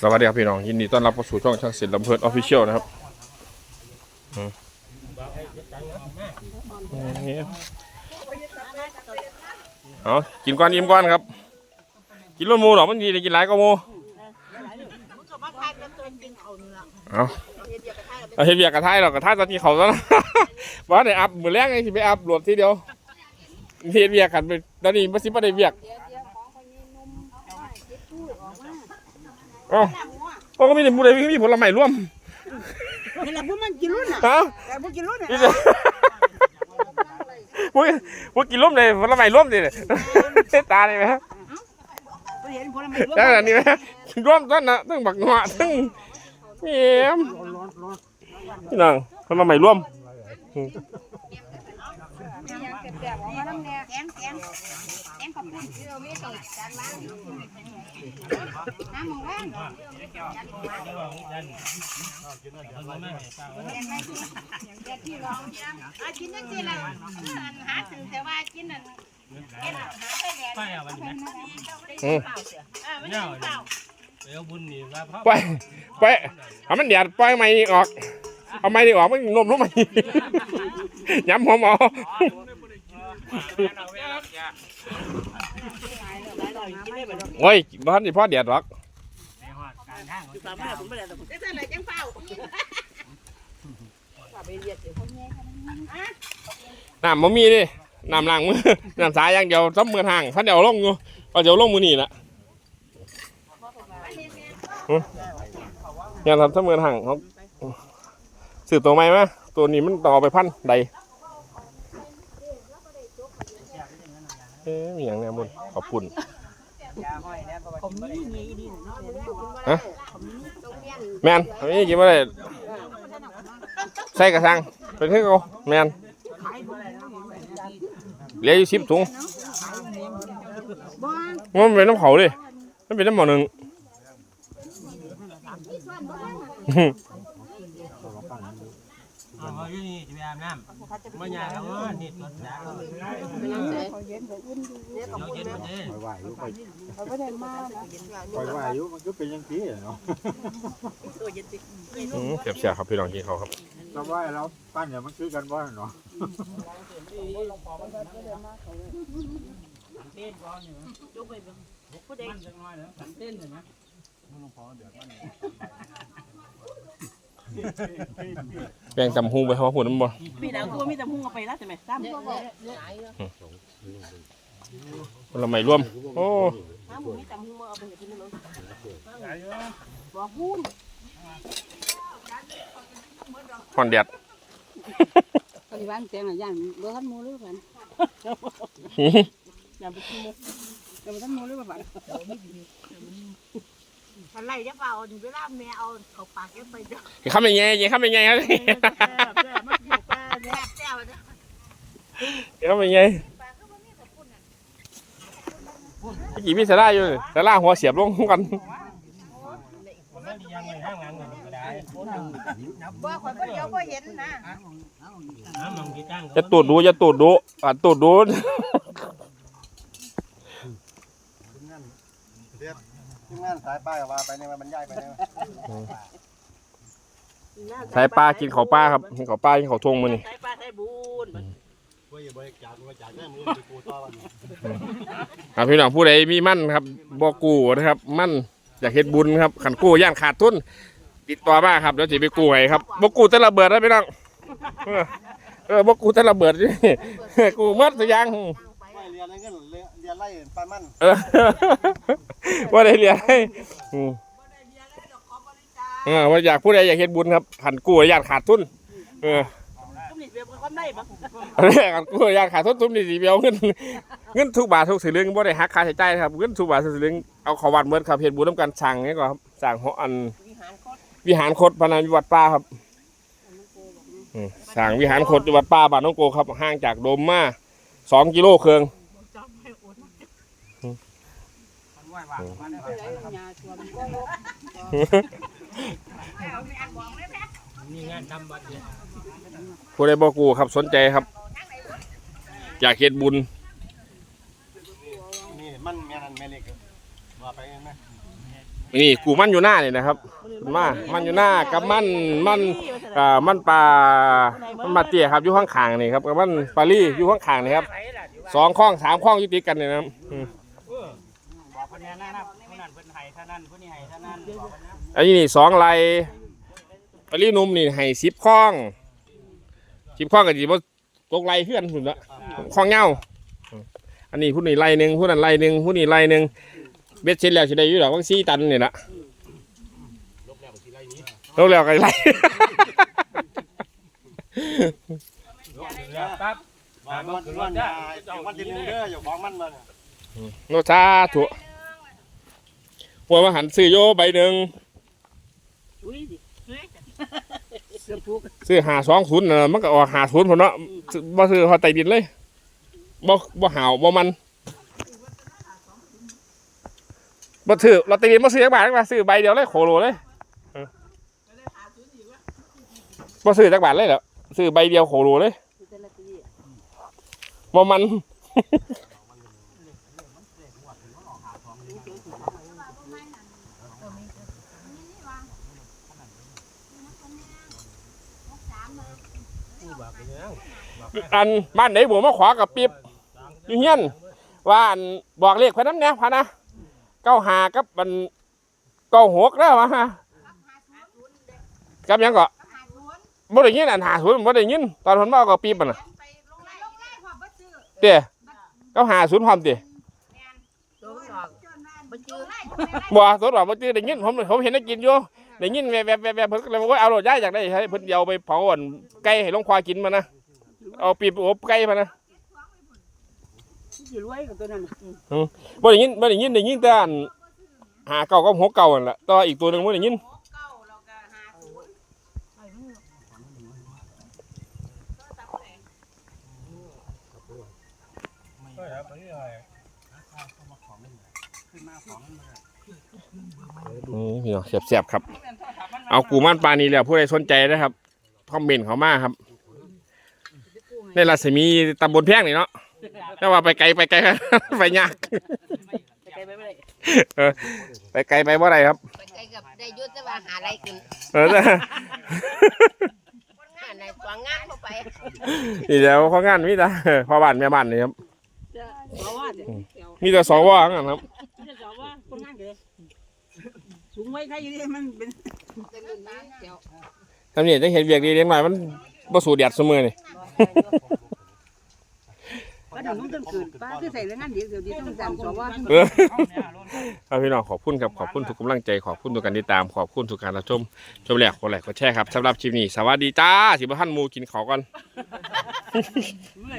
สวัสดีครับพี่น้องยินดีต้อนรับเข้าสู่ช่องช่างศิลป์ลำเพลินออฟฟิเชียลนะครับอืมนี่เอากินก่อนอิ่มก่อนครับ กินรวมหมูหรอมันดีได้กินหลายก็มูเอาเอาเฮ็ดเบียกระทายหรอกกระทายตอนนี้เขาแล้วนะว่าได้อัพมือแรกไงที่ไปอัพหลวดทีเดียวเฮ็ดเบียกกันไปตอนนี้มันสิบ่ได้เบียก เอ้าพวกก็มีแต่ผู้ใดมีผลไม้ร่วมนี่แหละพวกมันกินรุ่นน่ะฮะแต่พวกกินรุ่นน่ะนี่จะพวกพวกกินร่วมเลยผลไม้ร่วมดิเนี่ยตาเลยไหมฮะไปเห็นผลไม้ร่วมได้แบบนี้ไหมกินร่วมต้นนะทั้งบักหนวดทั้งเยี่ยมพี่น้องผลไม้ร่วม แกงแกงแกงกับปุ่นที่เราไม่ส่งจานล้างน้ำหมูแห้งที่ร้องอะกินยังสิล่ะหาถึงแต่ว่ากินนั่นกินหาไปแดดไปอะวันนี้อืมอะไม่ได้เปล่าไปเอาบุญนี่ว่าพ่อไปไปเอามันแดดปล่อยไม่ออกเอาไม้นี่ออกมันนมลงมาย้ำผมเอ โอ้ยบ้านนี่พ่อแดดหรอกสามารถผมไม่ได้แต่ผมจะไหนจังเฝ้าน้ำมันมีดิน้ำล้างมือน้ำสายอย่างเดียวซ้ำมือห่างท่านเดียวลงอยู่ก็เดี๋ยวลงมือนี่ละหึอย่าทำซ้ำมือห่างเขาสื่อตัวใหม่ไหมตัวนี้มันต่อไปพันใด เอ๊ะมีอย่างเนี้ยบุญขอบคุณผมนี่มีดีเนาะฮะแมนอันนี้กินไม่ได้ใส่กระชังเป็นเท่าเขาแมนเหลืออยู่สิบถุงมันเป็นน้ำเขาดิมันเป็นน้ำหมอหนึ่ง เอาเขาอยู่นี่จะไปอาบน้ำไม่ยากแล้วนี่ตัวสาวเย็นมันเด้คอยว่าอยู่คอยคอยว่าอยู่มันก็เป็นอยังที่เนาะอืมเสียบเสียครับพี่น้องกินเขาครับเราว่าเราปั้นเนี่ยมันคือกันว่าเนาะแบ่งจำหูไปเขาพูดน้ำบ่มีดาวตัวมีแต่พุ่งเอาไปแล้วใช่ไหมซ้ำก็บอกผลไม้รวม โอ้ซ้ำมีแต่พุ่งเอาไปเห็นที่นู่นบอกพุ่งหอนแดดปฏิบัติแกงอะย่างบ่ทันหมูหรือเปล่าอย่าไปกินเลยบ่ทันหมูหรือเปล่า อะไรจะเปล่าเวลาแม่เอาเขาปากแกไปจ้ะอย่าข้ามยังไงอย่าข้ามยังไงครับแซ่บแซ่บมันอยู่ป้าแซ่บแซ่บอย่าข้ามยังไงเมื่อกี้มีสาราอยู่สาราหัวเสียบลงกันมันดียังไงห้างหลังก็ได้บ่ข่อยบ่เดี๋ยวบ่เห็นนะน้ำมันกี่ตั้งจะตูดดูจะตูดดูอะตูดดู ทีมงานสายป้ายว่าไปเนี่ยมันย้ายไปเนี่ยใส่ปลากินข้าวปลาครับกินข้าวปลากินข้าวทงมือนี่ใส่ปลาใส่บุญว่าอย่าบริจาคบริจาคได้มือกูต่อวันครับพี่น้องผู้ใดมีมั่นครับบ่กู้นะครับ มั่นอยากเฮ็ดบุญครับขันกู้ย่านขาดทุนติดต่อมาครับเดี๋ยวจะไปกู้ให้ครับบ่กู้แต่ระเบิดนะพี่น้องเออเออบ่กู้แต่ระเบิดนี่กู้หมดสักอย่าง ไม่เรียนอะไรเงี้ยเรีย นไล่ปลามันเออว่าได้เรียนให้อืมเออว่าอยากผู้ใดอยากเฮ็ดบุญครับขันกู้อยานขาดทุนเออก็มีเว็บความได้ปะอันนี้กันกูอยากขาดทุนทุนนี่สิเบียวเงินเงินทุกบาททุกสลึงบ่ได้หักค่าใช้จ่ายนะครับเงินทุกบาททุกสลึงเอาขอวัดเมื่อครับเฮ็ดบุญนํกันสั่งนี่ก่อนครับสั่งหออันวิหารคตรวิหารคดพนันวัดป้าครับอืมสั่งวิหารคดวิวัดป้าบ้านน้องโกครับห่างจากโดมมาสองกิโลเคือง จำไม่อด มีงานทำบัตรเนี่ย ผู้ใดบ่กูครับสนใจครับ อยากเฮ็ดบุญนี่มันแม่นั่นแม่เล็กว่าไปไหมนี่กูมันอยู่หน้านี่นะครับมามันอยู่หน้ากับมันมันอ่ามันปลามันมาเตี้ยครับอยู่ข้างๆนี่ครับกับมันปลาลี่อยู่ข้างๆนี่ครับสองข้องสามข้องอยู่ติดกันนี่นะครับ อืมบอกคนนี้นะนะคนนั้นเพิ่นให้เท่านั้นคนนี้ให้เท่านั้นบอกคนนั้นอันนี้นี่สองไรปลาลี่หนุ่มนี่ให้สิบข้องสิบข้องกับจีบตกไรเพื่อนหุ่นละข้องเงาอันนี้ผู้นี้ไรหนึ่งผู้นั้นไรหนึ่งผู้นี้ไรหนึ่งเบ็ดเสร็จแล้วสิได้อยู่ดอกว่าสี่ตันนี่ละลบแล้วก็ไรปั๊บวันวันวันวันที่หนึ่งเด้ออย่าฟ้องมันมาโนชาถั่ว หัวมาหันซื้อโยใบหนึ่งอุ้ยดิเสื้อผูกซื้อหาสองศูนย์น่ะมันก็ออกหาศูนย์ผมเนาะซื้อบ่ซื้อพอไตดินเลยบ่บ่หาวบ่มันบ่ถือลอตเตอรี่บ่ซื้อจักบาทจักบาทซื้อใบเดียวเลยโคโลเลยเออบ่ซื้อจักบาทเลยเหรอซื้อใบเดียวโคโลเลยบ่มัน อันบ้านไหนบัวมาขวากับปิ๊บอยู่เฮียนว่าอันบอกเลขพะน้ำเนี่ยพะนะเก้าหากับมันเก้าหกแล้ววะฮะกับหยังก็บ่ได้ยินอันหาศูนย์บ่ได้ยินตอนผมมาเอากับปิ๊บมันน่ะไปลงไล่ลงไล่พอบ่ซื้อเตี้ยเก้าหาศูนย์พร้อมเตี้ยตัวดอกจนว่าบ่จื้อไล่จนไล่บ่ตัวเราบ่จื้อได้ยินผมผมเห็นได้กินอยู่ ได้ยินแวบๆๆๆเพิ่นก็เลยว่าเอาโลดย้ายอยากได้ให้เพิ่นเดียวไปเผาอันไก่ให้หลวงพ่อกินมานะเอาปีบอบไก่มานะสิรวยกับตัวนั้นบ่ได้ยินบ่ได้ยินได้ยินแต่อันหาเก่ากับหกเก่านั่นแหละแตัวาอีกตัวหนึงบ่ได้ยินเก้าแล้วก็หาศูน ย์นี่พี่น้องแซ่บๆครับ เอากูม่านปลานี้แล้วผู้ใดสนใจนะครับคอมเมนต์เขามาครับ ในรัศมีตำบลแพงนี่เนาะแต่ว่าไปไกลไปไกลไปยากไปไกลไปไม่ได้เออไปไกลไปบ่ได้ครับไปไกลกับได้ยุทธแต่ว่าหาอะไรกินเออคนงานในกวางงานเข้าไปนี่เดี๋ยวข้องานมีแต่พ่อบ้านแม่บ้านนี่ครับจะบอกว่าเดี๋ยวเดี๋ยวมีแต่สวทั้งนั้นครับ จะบอกว่าคนงานกันเลย สูงไว้ใครอยู่ดิมันเป็นเป็นรุ่นนี้เดี๋ยวทำนี่จะเห็นเวียกดีเลี้ยงหน่อยมันบ่สูดแดดเสมอนี่ป้าหนุ่มต้องเกิดป้าคือใส่แรงงานเดียวเดี๋ยวดีต้องจำสว่าเออครับพี่น้องขอบคุณครับขอบคุณทุกกำลังใจขอบคุณทุกการติดตามขอบคุณทุกการรับชมชมแหลกกดไลค์กดแชร์ครับสำหรับคลิปนี้สวัสดีจ้าสิบ่ทันหมูกินข้าวก่อน